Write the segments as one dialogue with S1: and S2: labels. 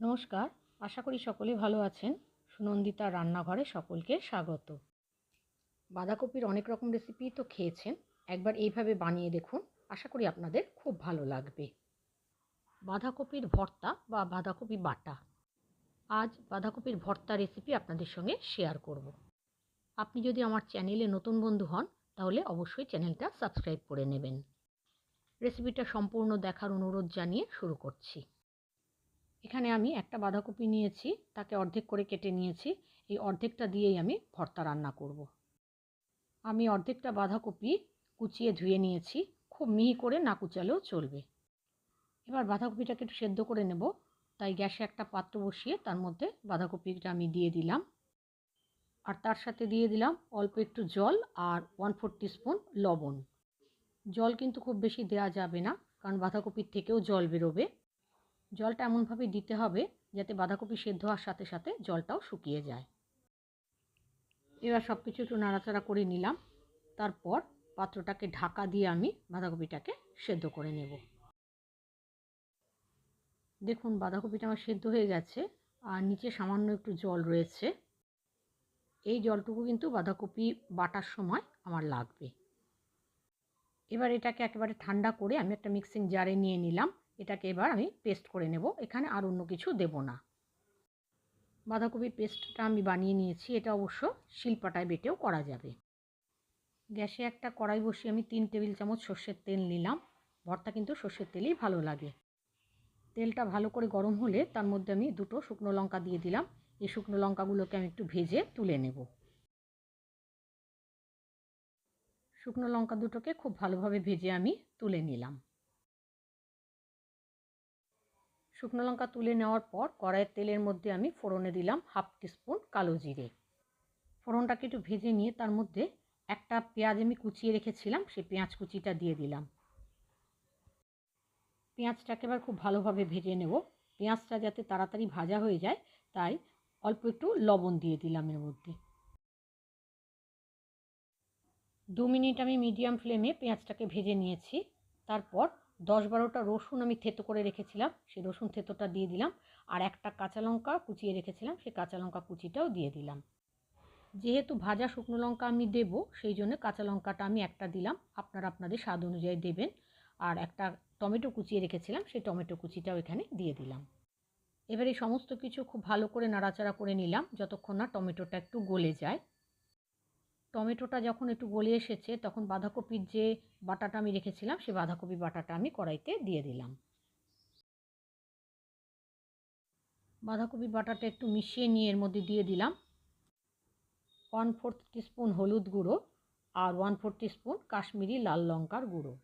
S1: নমস্কার, আশা করি সকলে ভালো আছেন। সুনন্দিতা রান্নাঘরে সকলকে স্বাগত। বাঁধাকপির অনেক রকম রেসিপি তো খেয়েছেন, একবার এইভাবে বানিয়ে দেখুন, আশা করি আপনাদের খুব ভালো লাগবে। বাঁধাকপির ভর্তা বা বাঁধাকপি বাটা। আজ বাঁধাকপির ভর্তা রেসিপি আপনাদের সঙ্গে শেয়ার করব। আপনি যদি আমার চ্যানেলে নতুন বন্ধু হন, তাহলে অবশ্যই চ্যানেলটা সাবস্ক্রাইব করে নেবেন। রেসিপিটা সম্পূর্ণ দেখার অনুরোধ জানিয়ে শুরু করছি। এখানে আমি একটা বাঁধাকপি নিয়েছি, তাকে অর্ধেক করে কেটে নিয়েছি, এই অর্ধেকটা দিয়েই আমি ভর্তা রান্না করব। আমি অর্ধেকটা বাঁধাকপি কুচিয়ে ধুয়ে নিয়েছি, খুব মিহি করে না কুচালেও চলবে। এবার বাঁধাকপিটাকে একটু সেদ্ধ করে নেব, তাই গ্যাসে একটা পাত্র বসিয়ে তার মধ্যে বাঁধাকপিটা আমি দিয়ে দিলাম। আর তার সাথে দিয়ে দিলাম অল্প একটু জল আর ওয়ান ফোর স্পুন লবণ। জল কিন্তু খুব বেশি দেওয়া যাবে না, কারণ বাঁধাকপির থেকেও জল বেরোবে। জলটা এমনভাবে দিতে হবে যাতে বাঁধাকপি সেদ্ধ হওয়ার সাথে সাথে জলটাও শুকিয়ে যায়। এবার সব কিছু একটু নাড়াচাড়া করে নিলাম। তারপর পাত্রটাকে ঢাকা দিয়ে আমি বাঁধাকপিটাকে সেদ্ধ করে নেব। দেখুন, বাঁধাকপিটা আমার সেদ্ধ হয়ে গেছে আর নিচে সামান্য একটু জল রয়েছে। এই জলটুকু কিন্তু বাঁধাকপি বাটার সময় আমার লাগবে। এবার এটাকে একেবারে ঠান্ডা করে আমি একটা মিক্সিং জারে নিয়ে নিলাম। এটাকে এবার আমি পেস্ট করে নেব। এখানে আর অন্য কিছু দেব না। বাঁধাকপির পেস্টটা আমি বানিয়ে নিয়েছি। এটা অবশ্য শিলপাটায় বেটেও করা যাবে। গ্যাসে একটা কড়াই বসিয়ে আমি তিন টেবিল চামচ সর্ষের তেল নিলাম। ভর্তা কিন্তু সর্ষের তেলেই ভালো লাগে। তেলটা ভালো করে গরম হলে তার মধ্যে আমি দুটো শুকনো লঙ্কা দিয়ে দিলাম। এই শুকনো লঙ্কাগুলোকে আমি একটু ভেজে তুলে নেব। শুকনো লঙ্কা দুটোকে খুব ভালোভাবে ভেজে আমি তুলে নিলাম। শুকনো লঙ্কা তুলে নেওয়ার পর কড়াইয়ের তেলের মধ্যে আমি ফোড়নে দিলাম হাফ টিস্পুন কালো জিরে। ফোড়নটাকে একটু ভেজে নিয়ে তার মধ্যে একটা পেঁয়াজ আমি কুচিয়ে রেখেছিলাম, সেই পেঁয়াজ কুচিটা দিয়ে দিলাম। পেঁয়াজটাকে এবার খুব ভালোভাবে ভেজে নেব। পেঁয়াজটা যাতে তাড়াতাড়ি ভাজা হয়ে যায়, তাই অল্প একটু লবণ দিয়ে দিলাম এর মধ্যে। দু মিনিট আমি মিডিয়াম ফ্লেমে পেঁয়াজটাকে ভেজে নিয়েছি। তারপর দশ বারোটা রসুন আমি থেতো করে রেখেছিলাম, সেই রসুন থেতোটা দিয়ে দিলাম, আর একটা কাঁচা লঙ্কা কুচিয়ে রেখেছিলাম, সেই কাঁচা লঙ্কা কুচিটাও দিয়ে দিলাম। যেহেতু ভাজা শুকনো লঙ্কা আমি দেব, সেই জন্য কাঁচা লঙ্কাটা আমি একটা দিলাম, আপনারা আপনাদের স্বাদ অনুযায়ী দেবেন। আর একটা টমেটো কুচিয়ে রেখেছিলাম, সেই টমেটো কুচিটাও এখানে দিয়ে দিলাম। এবার সমস্ত কিছু খুব ভালো করে নাড়াচাড়া করে নিলাম, যতক্ষণ না টমেটোটা একটু গলে যায়। টমেটোটা যখন একটু গলে এসেছে, তখন বাঁধাকপির যে বাটাটা আমি রেখেছিলাম সেই বাঁধাকপি বাটাটা আমি কড়াইতে দিয়ে দিলাম। বাঁধাকপি বাটাটা একটু মিশিয়ে নিয়ে এর মধ্যে দিয়ে দিলাম। ওয়ান ফোর্থ টিস্পুন হলুদ গুঁড়ো আর ওয়ান ফোর্থ স্পুন কাশ্মীরি লাল লঙ্কার গুঁড়ো।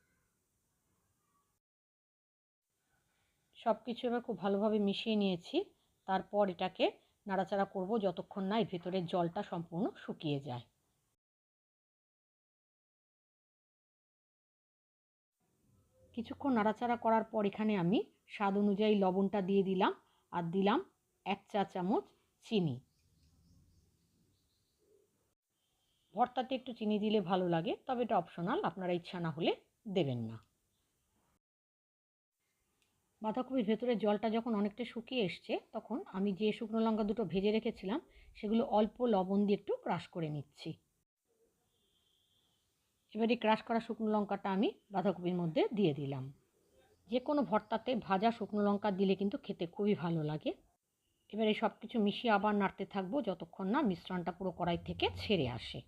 S1: সব কিছু এবার খুব ভালোভাবে মিশিয়ে নিয়েছি। তারপর এটাকে নাড়াচাড়া করব যতক্ষণ না এই ভেতরের জলটা সম্পূর্ণ শুকিয়ে যায়। কিছুক্ষণ নাড়াচাড়া করার পর এখানে আমি স্বাদ অনুযায়ী লবণটা দিয়ে দিলাম আর দিলাম এক চা চামচ চিনি। ভর্তাতে একটু চিনি দিলে ভালো লাগে, তবে এটা অপশনাল আপনারা ইচ্ছা না হলে দেবেন না। বাঁধাকপির ভেতরে জলটা যখন অনেকটা শুকিয়ে এসছে, তখন আমি যে শুকনো লঙ্কা দুটো ভেজে রেখেছিলাম, সেগুলো অল্প লবণ দিয়ে একটু ক্রাশ করে নিচ্ছি। এবার এই ক্রাশ করা শুকনো লঙ্কাটা আমি বাঁধাকপির মধ্যে দিয়ে দিলাম। যে কোনো ভর্তাতে ভাজা শুকনো লঙ্কা দিলে কিন্তু খেতে খুবই ভালো লাগে। এবার এই সব কিছু মিশিয়ে আবার নাড়তে থাকব যতক্ষণ না মিশ্রণটা পুরো কড়াই থেকে ছেড়ে আসে।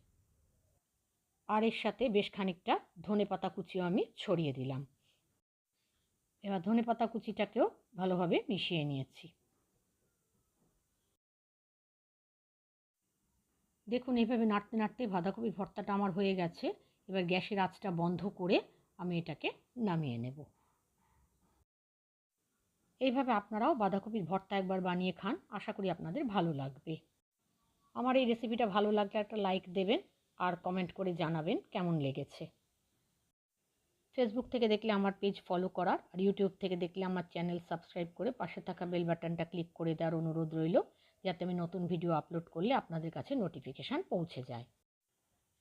S1: আর এর সাথে বেশ খানিকটা ধনে পাতা কুচিও আমি ছড়িয়ে দিলাম। এবার ধনে পাতা কুচিটাকেও ভালোভাবে মিশিয়ে নিয়েছি। দেখুন, এইভাবে নাড়তে নাড়তে বাঁধাকপির ভর্তাটা আমার হয়ে গেছে। এবার গ্যাসের আঁচটা বন্ধ করে আমি এটাকে নামিয়ে নেব। এইভাবে আপনারাও বাঁধাকপির ভর্তা একবার বানিয়ে খান, আশা করি আপনাদের ভালো লাগবে। আমার এই রেসিপিটা ভালো লাগলে একটা লাইক দেবেন আর কমেন্ট করে জানাবেন কেমন লেগেছে। ফেসবুক থেকে দেখলে আমার পেজ ফলো করার আর ইউটিউব থেকে দেখলে আমার চ্যানেল সাবস্ক্রাইব করে পাশে থাকা বেল বাটনটা ক্লিক করে দেওয়ার অনুরোধ রইল, যাতে আমি নতুন ভিডিও আপলোড করলে আপনাদের কাছে নোটিফিকেশান পৌঁছে যায়।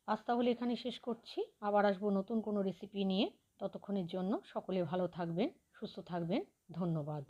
S1: আজ তাহলে এখানে শেষ করছি। আবার আসব নতুন কোনো রেসিপি নিয়ে। ততক্ষণের জন্য সকলে ভালো থাকবেন, সুস্থ থাকবেন। ধন্যবাদ।